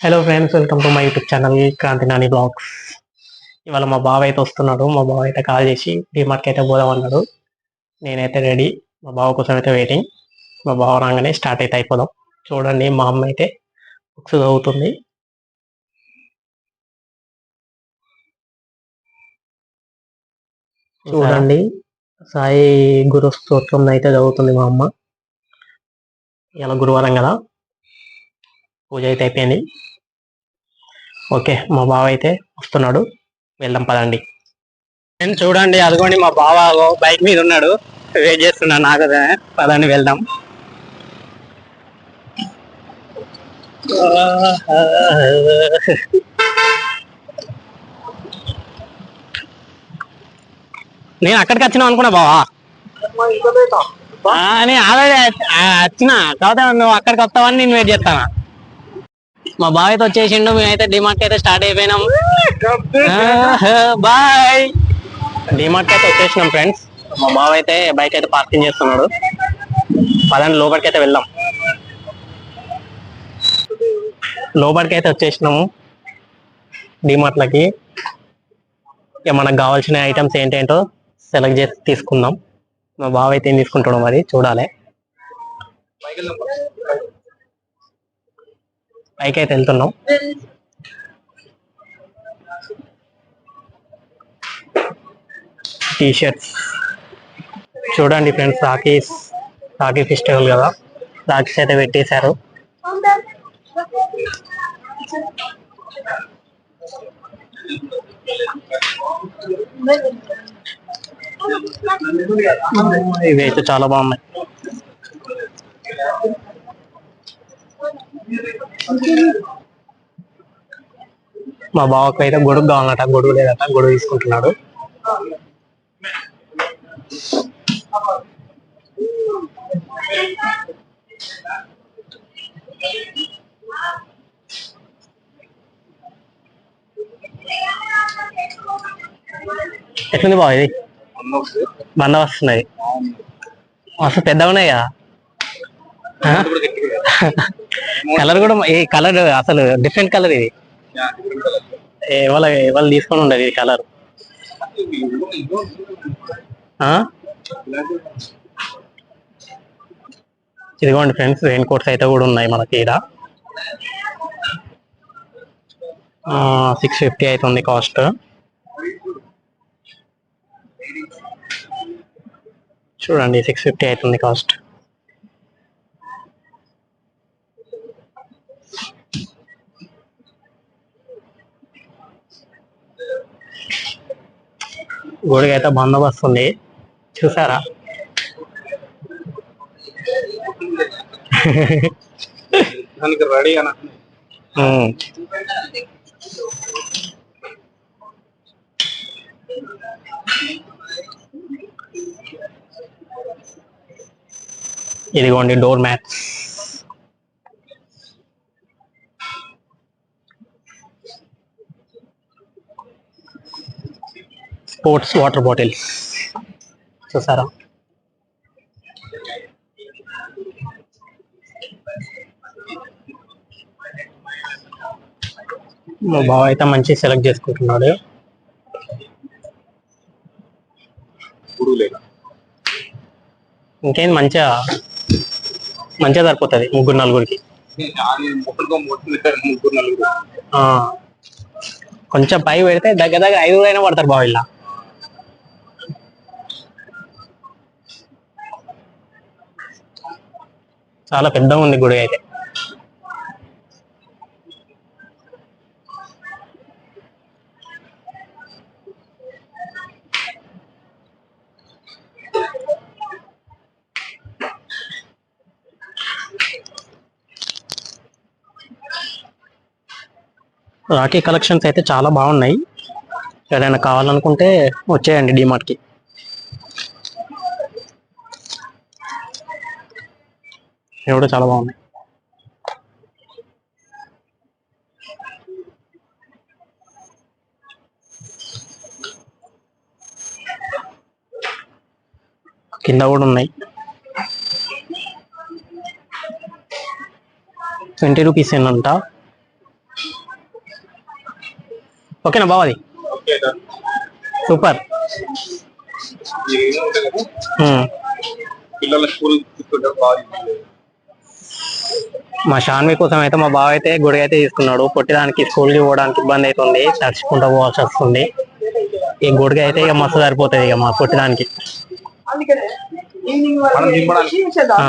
Hello friends welcome to my YouTube channel Kranti Nani blogs ఇవాళ మా బావ అయితే వస్తున్నాడు మా బావ అయితే కాల్ చేసి డిమార్ట్కి అయితే పోదాం అన్నాడు. నేనైతే రెడీ మా బావ కోసం అయితే వెయిటింగ్ మా బావ రాగానే స్టార్ట్ అయితే అయిపోదాం. చూడండి మా అమ్మ అయితే బుక్స్ చదువుతుంది. చూడండి సాయి గురు స్తోత్రం అయితే చదువుతుంది మా అమ్మ. ఇలా గురువారం కదా. పూజ అయితే అయిపోయింది. ఓకే మా బావ అయితే వస్తున్నాడు. వెళ్దాం పదండి. నేను చూడండి అదిగోండి మా బావ బైక్ మీద ఉన్నాడు. వెయిట్ చేస్తున్నాడు నాకు పదండి వెళ్దాం. నేను అక్కడికి వచ్చినా అనుకున్నా బావా? నేను ఆల్రెడీ వచ్చిన. కాకపోతే నువ్వు అక్కడికి వస్తావని నేను వెయిట్ చేస్తానా? మా బావ అయితే వచ్చేసిండు మేమైతే డిమార్ట్ అయితే స్టార్ట్ అయిపోయినాం. బాయ్. డిమార్ట్ అయితే వచ్చేసినాం ఫ్రెండ్స్ మా బావ అయితే బైక్ అయితే పార్కింగ్ చేస్తున్నాడు. పదండి లోపలికి అయితే వెళ్దాం. లోపలికి అయితే వచ్చేసినాము డిమార్ట్లకి ఇక మనకు కావాల్సిన ఐటమ్స్ ఏంటేంటో సెలెక్ట్ చేసి తీసుకుందాం. మా బావ అయితే ఏం తీసుకుంటాడో మరి చూడాలి. పైకి అయితే వెళ్తున్నాం. టీ షర్ట్స్ చూడండి ఫ్రెండ్స్ రాఖీస్ రాఖీ ఫెస్టివల్ కదా. రాఖీస్ అయితే పెట్టేశారు. ఇవి అయితే చాలా బాగున్నాయి. మా బావకు అయితే గొడుగు కావాలన్నట గొడుగు లేదట గొడుగు తీసుకుంటున్నాడు. ఎట్లుంది బావ ఇది? బంద వస్తున్నాయి. అసలు పెద్దగా ఉన్నాయి? కలర్ కూడా ఈ కలర్ అసలు డిఫరెంట్ కలర్ ఇది. ఎవరు ఎవరు తీసుకొని ఉండదు ఈ కలర్ ఇదిగోండి ఫ్రెండ్స్ రెయిన్ కోట్స్ అయితే కూడా ఉన్నాయి మనకి ఇక్కడ సిక్స్ ఫిఫ్టీ అవుతుంది కాస్ట్ చూడండి సిక్స్ ఫిఫ్టీ అవుతుంది కాస్ట్ గొడుగు అయితే బందోబస్తు ఉంది. చూసారా? దానికి రెడీ అని. ఇదిగోండి door mats. Sports water bottles చూసారా? మా బావ అయితే మంచి సెలెక్ట్ చేసుకుంటున్నాడు. ఇంకేం మంచిగా మంచిగా సరిపోతుంది ముగ్గురు నలుగురికి. ఆ, కొంచెం పై పెడితే దగ్గర దగ్గర ఐదుగురు అయినా పడతారు బావిలా చాలా పెద్దగా ఉంది గుడి అయితే. రాఖీ కలెక్షన్స్ అయితే చాలా బాగున్నాయి. ఎవరైనా కావాలనుకుంటే వచ్చేయండి డిమార్ట్కి ఇవి కూడా చాలా బాగున్నాయి. కింద కూడా ఉన్నాయి. ట్వంటీ రూపీస్ ఏంటంట ఓకేనా బావ అది? Okay done super. పిల్లల స్కూల్ మా షాన్వి కోసం అయితే మా బావ అయితే గుడి అయితే తీసుకున్నాడు. పొట్టిదానికి స్కూల్కి పోవడానికి ఇబ్బంది అవుతుంది. తడుచుకుంటూ పోవాల్సి వస్తుంది. ఈ గుడికి అయితే ఇక మస్తు సరిపోతుంది ఇక మా పొట్టిదానికి ఆ,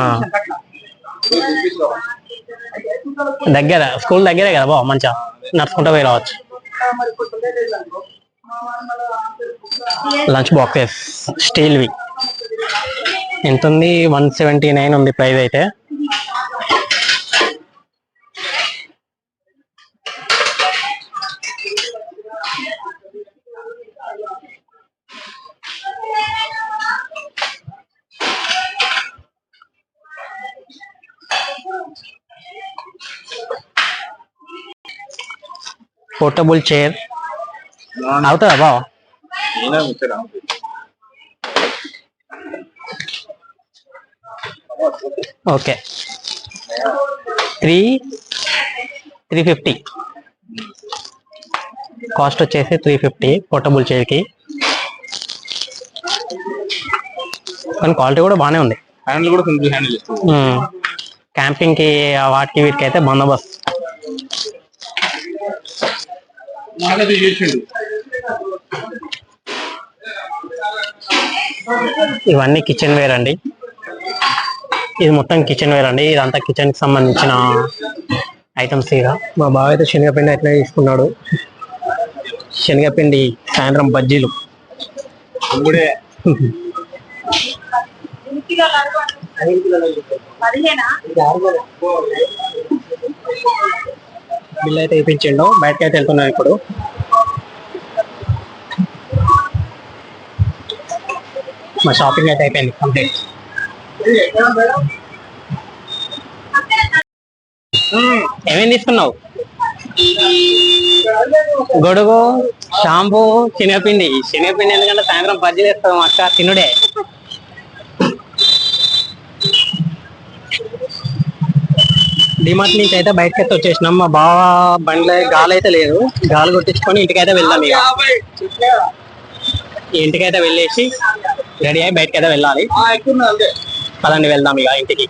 దగ్గర స్కూల్ దగ్గరే కదా బావ మంచిగా? నడుచుకుంటూ పోయి రావచ్చు. లంచ్ బాక్సెస్ స్టీల్వి. ఎంత ఉంది వన్ సెవెంటీ నైన్ ఉంది ప్రైస్ అయితే. పోర్టబుల్ చైర్ అవుతుందా బావ okay three three fifty cost వచ్చేసి త్రీ ఫిఫ్టీ పోర్టబుల్ చైర్కి కానీ క్వాలిటీ కూడా బాగానే ఉంది. హ్యాండిల్ కూడా హ్యాండిల్. క్యాంపింగ్కి ఆ వాటికి వీటికి అయితే బందోబస్తు. నాకైతే చేసిండు. ఇవన్నీ కిచెన్ వేర్ అండి. ఇది మొత్తం కిచెన్ వేర్ అండి. ఇదంతా కిచెన్కి సంబంధించిన ఐటమ్స్ ఇక. మా బావ అయితే శనగపిండి ఎట్లా తీసుకున్నాడు. శనగపిండి సాయంత్రం బజ్జీలు. అమ్ముడే బిల్ అయితే ఇప్పించిండు. బయటకి అయితే వెళ్తున్నాం ఇప్పుడు. మా షాపింగ్ అయితే అయిపోయింది కంప్లీట్. ఏమేమి తీసుకున్నావు? గొడుగు షాంపూ శనగపిండి. శనగపిండి ఎందుకంటే సాయంత్రం బజ్జీలు వేస్తాం అక్క తినుడే. డిమార్ట్ నుంచి అయితే బయటకి అయితే వచ్చేసినాం. మా బావ బండ్ల గాలి అయితే లేదు. గాలి కొట్టించుకొని ఇంటికైతే వెళ్దాం ఇక. ఇంటికైతే వెళ్ళేసి రెడీ అయ్యి బయటకైతే వెళ్ళాలి. పదండి వెళ్దాం ఇక ఇంటికి.